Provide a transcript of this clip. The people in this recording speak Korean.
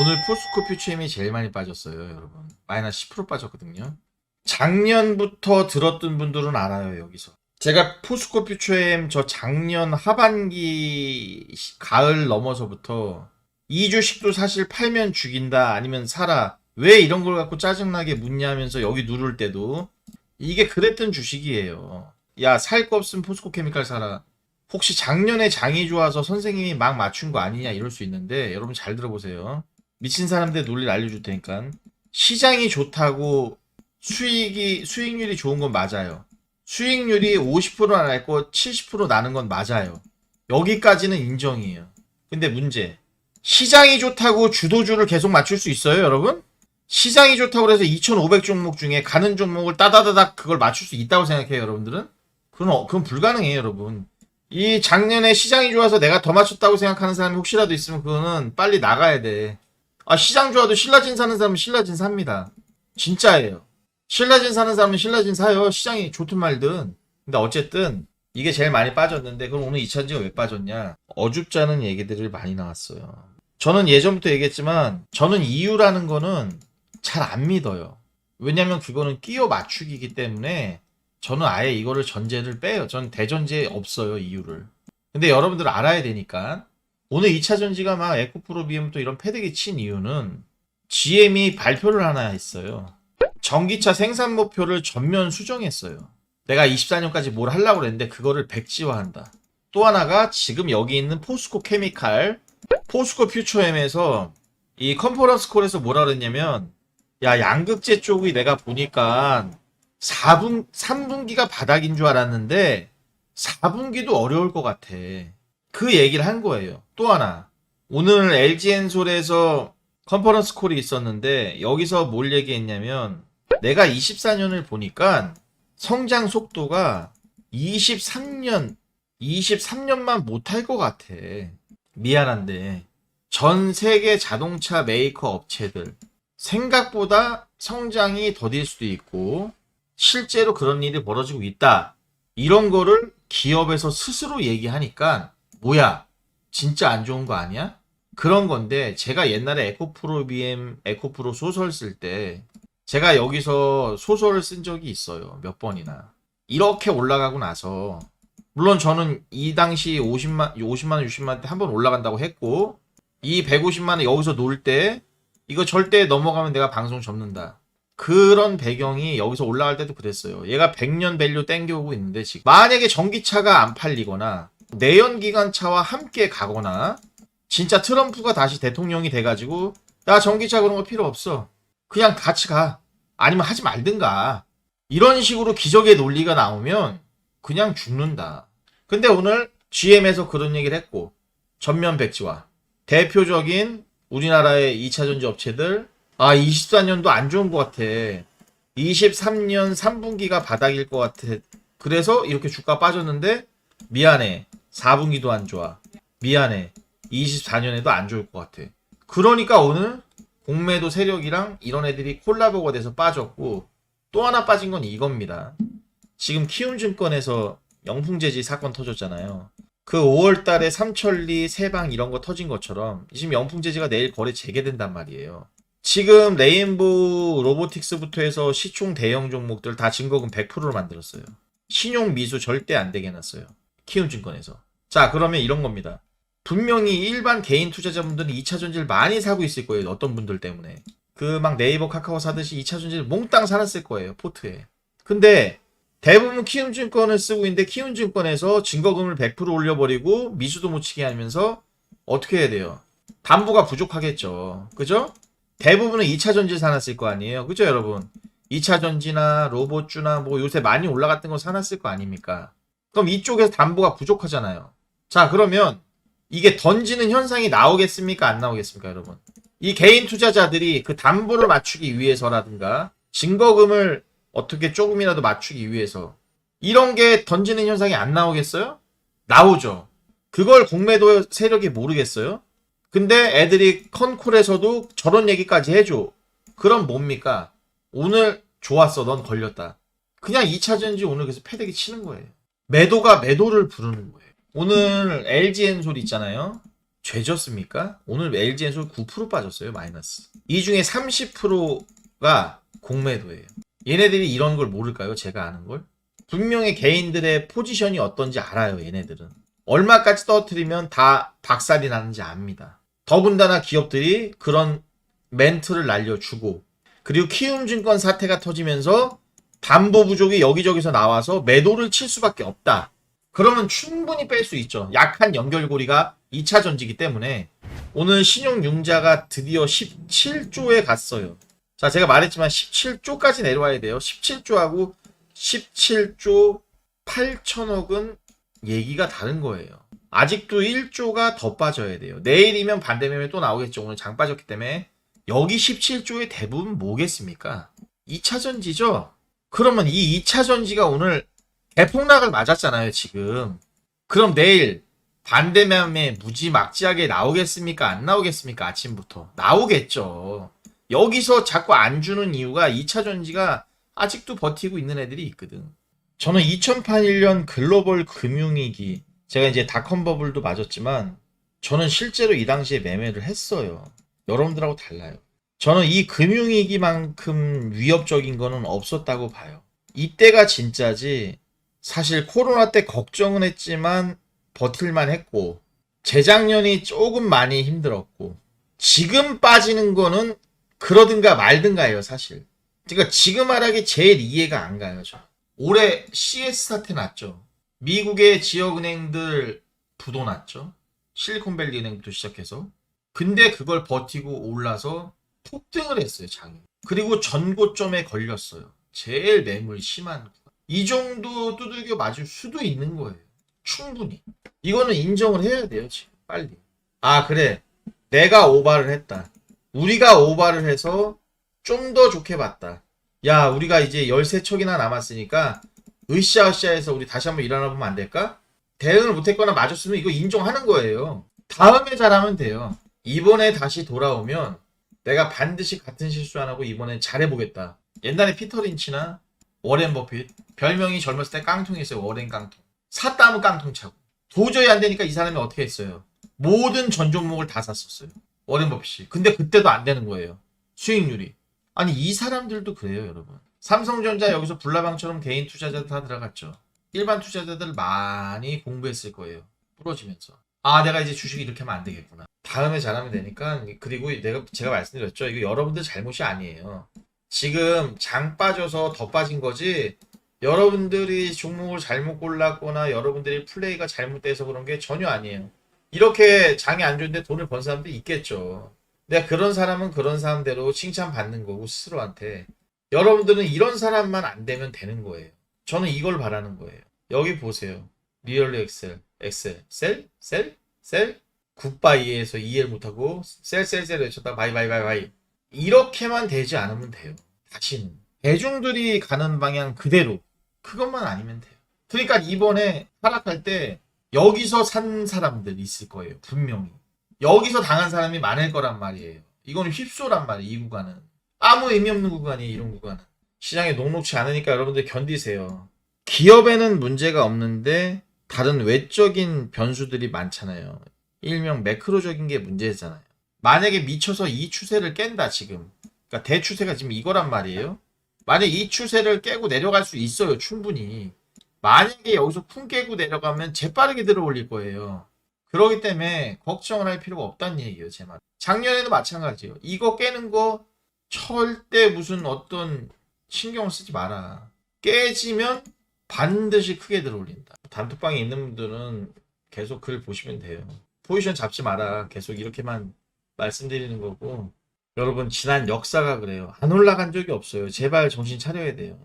오늘 포스코 퓨처엠이 제일 많이 빠졌어요, 여러분. 마이너스 10% 빠졌거든요. 작년부터 들었던 분들은 알아요, 여기서. 제가 포스코 퓨처엠 저 작년 하반기 시- 가을 넘어서부터 이 주식도 사실 팔면 죽인다 아니면 사라 왜 이런 걸 갖고 짜증나게 묻냐면서 여기 누를 때도 이게 그랬던 주식이에요. 야 살 거 없으면 포스코 케미칼 사라. 혹시 작년에 장이 좋아서 선생님이 막 맞춘 거 아니냐 이럴 수 있는데 여러분 잘 들어보세요. 미친 사람들 논리를 알려줄 테니까 시장이 좋다고 수익이 수익률이 좋은 건 맞아요. 수익률이 50%나 날고 70% 나는 건 맞아요. 여기까지는 인정이에요. 근데 문제 시장이 좋다고 주도주를 계속 맞출 수 있어요, 여러분? 시장이 좋다고 해서 2,500 종목 중에 가는 종목을 따다다닥 그걸 맞출 수 있다고 생각해요, 여러분들은? 그건, 어- 그건 불가능해요, 여러분. 이 작년에 시장이 좋아서 내가 더 맞췄다고 생각하는 사람이 혹시라도 있으면 그거는 빨리 나가야 돼. 아, 시장 좋아도 신라진 사는 사람은 신라진 삽니다. 진짜예요. 신라진 사는 사람은 신라진 사요. 시장이 좋든 말든. 근데 어쨌든 이게 제일 많이 빠졌는데 그럼 오늘 2차전지가 왜 빠졌냐? 어줍잖은 얘기들이 많이 나왔어요. 저는 예전부터 얘기했지만 저는 이유라는 거는 잘 안 믿어요. 왜냐면 그거는 끼워 맞추기이기 때문에 저는 아예 이거를 전제를 빼요. 전 대전제에 없어요, 이유를. 근데 여러분들 알아야 되니까 오늘 2차 전지가 막 에코프로 비엠 또 이런 패대기 친 이유는 GM이 발표를 하나 했어요. 전기차 생산 목표를 전면 수정했어요. 내가 24년까지 뭘 하려고 그랬는데 그거를 백지화한다. 또 하나가 지금 여기 있는 포스코 케미칼, 포스코 퓨처엠에서 이 컨퍼런스 콜에서 뭐라 그랬냐면 야 양극재 쪽이 내가 보니까 4분 3분기가 바닥인 줄 알았는데 4분기도 어려울 것 같아. 그 얘기를 한 거예요. 또 하나 오늘 LG 엔솔에서 컨퍼런스 콜이 있었는데 여기서 뭘 얘기했냐면 내가 24년을 보니까 성장 속도가 23년 23년만 못할 것 같아. 미안한데 전 세계 자동차 메이커 업체들 생각보다 성장이 더딜 수도 있고 실제로 그런 일이 벌어지고 있다. 이런 거를 기업에서 스스로 얘기하니까 뭐야 진짜 안 좋은 거 아니야? 그런 건데 제가 옛날에 에코프로 BM 에코프로 소설 쓸 때 제가 여기서 소설을 쓴 적이 있어요 몇 번이나. 이렇게 올라가고 나서 물론 저는 이 당시 50만 50만 원 60만 원 때 한 번 올라간다고 했고 이 150만 원 여기서 놀 때 이거 절대 넘어가면 내가 방송 접는다. 그런 배경이 여기서 올라갈 때도 그랬어요. 얘가 100년 밸류 땡겨오고 있는데 지금 만약에 전기차가 안 팔리거나 내연 기관차와 함께 가거나 진짜 트럼프가 다시 대통령이 돼가지고 야 전기차 그런 거 필요 없어. 그냥 같이 가. 아니면 하지 말든가. 이런 식으로 기적의 논리가 나오면 그냥 죽는다. 근데 오늘 GM에서 그런 얘기를 했고 전면 백지화. 대표적인 우리나라의 2차 전지 업체들 아 24년도 안 좋은 것 같아. 23년 3분기가 바닥일 것 같아. 그래서 이렇게 주가 빠졌는데 미안해 4분기도 안 좋아 미안해 24년에도 안 좋을 것 같아. 그러니까 오늘 공매도 세력이랑 이런 애들이 콜라보가 돼서 빠졌고 또 하나 빠진 건 이겁니다. 지금 키움증권에서 영풍재지 사건 터졌잖아요. 그 5월 달에 삼천리, 세방 이런 거 터진 것처럼 지금 영풍재지가 내일 거래 재개된단 말이에요. 지금 레인보우 로보틱스부터 해서 시총 대형 종목들 다 증거금 100%로 만들었어요. 신용 미수 절대 안 되게 해놨어요. 키움증권에서. 자, 그러면 이런 겁니다. 분명히 일반 개인 투자자분들은 2차 전지를 많이 사고 있을 거예요. 어떤 분들 때문에. 그 막 네이버 카카오 사듯이 2차 전지를 몽땅 사놨을 거예요. 포트에. 근데 대부분 키움증권을 쓰고 있는데 키움증권에서 증거금을 100% 올려버리고 미수도 못 치게 하면서 어떻게 해야 돼요? 담보가 부족하겠죠. 그죠? 대부분은 2차 전지 사놨을 거 아니에요. 그죠 여러분? 2차 전지나 로봇주나 뭐 요새 많이 올라갔던 거 사놨을 거 아닙니까? 그럼 이쪽에서 담보가 부족하잖아요. 자 그러면 이게 던지는 현상이 나오겠습니까? 안 나오겠습니까, 여러분? 이 개인 투자자들이 그 담보를 맞추기 위해서라든가 증거금을 어떻게 조금이라도 맞추기 위해서 이런 게 던지는 현상이 안 나오겠어요? 나오죠. 그걸 공매도 세력이 모르겠어요? 근데 애들이 컨콜에서도 저런 얘기까지 해줘. 그럼 뭡니까? 오늘 좋았어. 넌 걸렸다. 그냥 2차전지 오늘 그래서 패대기 치는 거예요. 매도가 매도를 부르는 거예요. 오늘 LG 엔솔 있잖아요. 죄졌습니까? 오늘 LG엔솔 9% 빠졌어요, 마이너스. 이 중에 30%가 공매도예요. 얘네들이 이런 걸 모를까요? 제가 아는 걸? 분명히 개인들의 포지션이 어떤지 알아요, 얘네들은. 얼마까지 떨어뜨리면 다 박살이 나는지 압니다. 더군다나 기업들이 그런 멘트를 날려주고, 그리고 키움증권 사태가 터지면서 담보 부족이 여기저기서 나와서 매도를 칠 수밖에 없다. 그러면 충분히 뺄 수 있죠. 약한 연결고리가 2차 전지기 때문에 오늘 신용융자가 드디어 17조에 갔어요. 자, 제가 말했지만 17조까지 내려와야 돼요. 17조하고 17조 8천억은 얘기가 다른 거예요. 아직도 1조가 더 빠져야 돼요. 내일이면 반대매매 또 나오겠죠. 오늘 장 빠졌기 때문에 여기 17조의 대부분 뭐겠습니까? 2차 전지죠? 그러면 이 2차 전지가 오늘 대폭락을 맞았잖아요, 지금. 그럼 내일 반대매매 무지막지하게 나오겠습니까? 안 나오겠습니까? 아침부터. 나오겠죠. 여기서 자꾸 안 주는 이유가 2차 전지가 아직도 버티고 있는 애들이 있거든. 저는 2008년 글로벌 금융위기, 제가 이제 닷컴 버블도 맞았지만, 저는 실제로 이 당시에 매매를 했어요. 여러분들하고 달라요. 저는 이 금융위기만큼 위협적인 거는 없었다고 봐요. 이때가 진짜지, 사실 코로나 때 걱정은 했지만 버틸만 했고, 재작년이 조금 많이 힘들었고, 지금 빠지는 거는 그러든가 말든가예요, 사실. 그러니까 지금 말하기 제일 이해가 안 가요, 저. 올해 CS 사태 났죠. 미국의 지역은행들 부도 났죠. 실리콘밸리 은행부터 시작해서. 근데 그걸 버티고 올라서 폭등을 했어요, 장이. 그리고 전고점에 걸렸어요. 제일 매물 심한. 이 정도 두들겨 맞을 수도 있는 거예요. 충분히. 이거는 인정을 해야 돼요, 지금. 빨리. 아, 그래. 내가 오바를 했다. 우리가 오바를 해서 좀 더 좋게 봤다. 야, 우리가 이제 13척이나 남았으니까 으쌰으쌰해서 우리 다시 한번 일어나 보면 안 될까? 대응을 못했거나 맞았으면 이거 인정하는 거예요. 다음에 잘하면 돼요. 이번에 다시 돌아오면 내가 반드시 같은 실수 안 하고 이번엔 잘해보겠다. 옛날에 피터 린치나 워렌 버핏 별명이 젊었을 때 깡통이었어요. 워렌 깡통. 샀다 하면 깡통 차고. 도저히 안 되니까 이 사람이 어떻게 했어요? 모든 전 종목을 다 샀었어요. 워렌 버핏이. 근데 그때도 안 되는 거예요. 수익률이. 아니 이 사람들도 그래요 여러분 삼성전자 여기서 불나방처럼 개인 투자자들 다 들어갔죠 일반 투자자들 많이 공부했을 거예요 부러지면서 아 내가 이제 주식 이렇게 하면 안 되겠구나 다음에 잘하면 되니까 그리고 내가 제가 말씀드렸죠 이거 여러분들 잘못이 아니에요 지금 장 빠져서 더 빠진 거지 여러분들이 종목을 잘못 골랐거나 여러분들이 플레이가 잘못돼서 그런 게 전혀 아니에요 이렇게 장이 안 좋은데 돈을 번 사람도 있겠죠 내가 그런 사람은 그런 사람대로 칭찬받는 거고 스스로한테 여러분들은 이런 사람만 안 되면 되는 거예요. 저는 이걸 바라는 거예요. 여기 보세요. 리얼리 엑셀, 엑셀, 셀, 셀, 셀, 굿바이에서 이해를 못하고 셀, 셀, 셀 외쳤다 바이, 바이, 바이, 바이. 이렇게만 되지 않으면 돼요. 다시는. 대중들이 가는 방향 그대로. 그것만 아니면 돼요. 그러니까 이번에 하락할 때 여기서 산 사람들 있을 거예요. 분명히. 여기서 당한 사람이 많을 거란 말이에요. 이거는 휩소란 말이에요. 이 구간은. 아무 의미 없는 구간이에요. 이런 구간은. 시장에 녹록치 않으니까 여러분들 견디세요. 기업에는 문제가 없는데 다른 외적인 변수들이 많잖아요. 일명 매크로적인 게 문제잖아요. 만약에 미쳐서 이 추세를 깬다 지금. 그러니까 대추세가 지금 이거란 말이에요. 만약 이 추세를 깨고 내려갈 수 있어요. 충분히. 만약에 여기서 쿵 깨고 내려가면 재빠르게 들어 올릴 거예요. 그러기 때문에 걱정을 할 필요가 없다는 얘기예요, 제 말. 작년에도 마찬가지예요. 이거 깨는 거 절대 무슨 어떤 신경을 쓰지 마라. 깨지면 반드시 크게 들어올린다. 단톡방에 있는 분들은 계속 글 보시면 돼요. 포지션 잡지 마라. 계속 이렇게만 말씀드리는 거고. 여러분, 지난 역사가 그래요. 안 올라간 적이 없어요. 제발 정신 차려야 돼요.